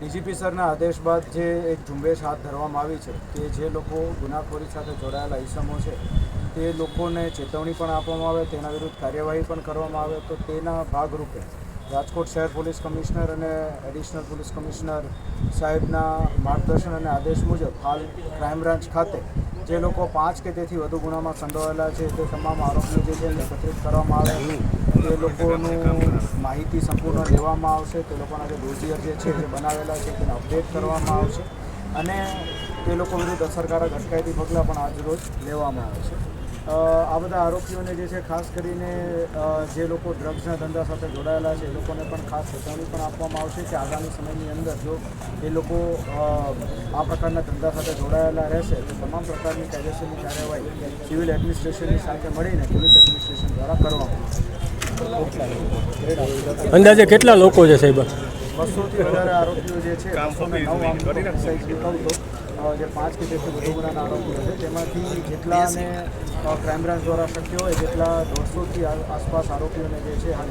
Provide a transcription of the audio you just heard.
DGP સરના આદેશ બાદ જે એક ઝુંબેશ હાથ ધરવામાં આવી છે કે જે લોકો ગુનાખોરી સાથે જોડાયેલા ઇસમો છે, તે લોકોને ચેતવણી પણ આપવામાં આવે, તેના વિરુદ્ધ કાર્યવાહી પણ કરવામાં આવે, તો તેના ભાગરૂપે રાજકોટ શહેર પોલીસ કમિશનર અને એડિશનલ પોલીસ કમિશનર સાહેબના માર્ગદર્શન અને આદેશ મુજબ હાલ ક્રાઇમ બ્રાન્ચ ખાતે જે લોકો પાંચ કે તેથી વધુ ગુનામાં સંડોવાયેલા છે, તે તમામ આરોપીઓ જે છે એકત્રિત કરવામાં આવે. તે લોકોનું માહિતી સંપૂર્ણ લેવામાં આવશે. તે લોકોના જે ડોઝિયર જે છે જે બનાવેલા છે તેને અપડેટ કરવામાં આવશે. અને તે લોકો વિરુદ્ધ અસરકારક અટકાયતી પગલાં પણ આજરોજ લેવામાં આવે છે. આ બધા આરોપીઓને જે છે, ખાસ કરીને જે લોકો ડ્રગ્સના ધંધા સાથે જોડાયેલા છે, એ લોકોને પણ ખાસ ચેતવણી પણ આપવામાં આવશે કે આગામી સમયની અંદર જો એ લોકો આ પ્રકારના ધંધા સાથે જોડાયેલા રહેશે, તો તમામ પ્રકારની કાયદેસરની કાર્યવાહી સિવિલ એડમિનિસ્ટ્રેશનની સાથે મળીને પોલીસ એડમિનિસ્ટ્રેશન દ્વારા કરવામાં આવશે. અંદાજે કેટલા લોકો છે, સાહેબ? બસોથી વધારે આરોપીઓ જે છે નવ આમ તો precise કહું તો અ, જે પાંચ કે તેથી વધુ ગુનાના આરોપીઓ છે તેમાંથી જેટલાને ક્રાઇમ બ્રાન્ચ દ્વારા શક્ય હોય તેટલા દોઢસોથી આસપાસ આરોપીઓને જે છે હાલ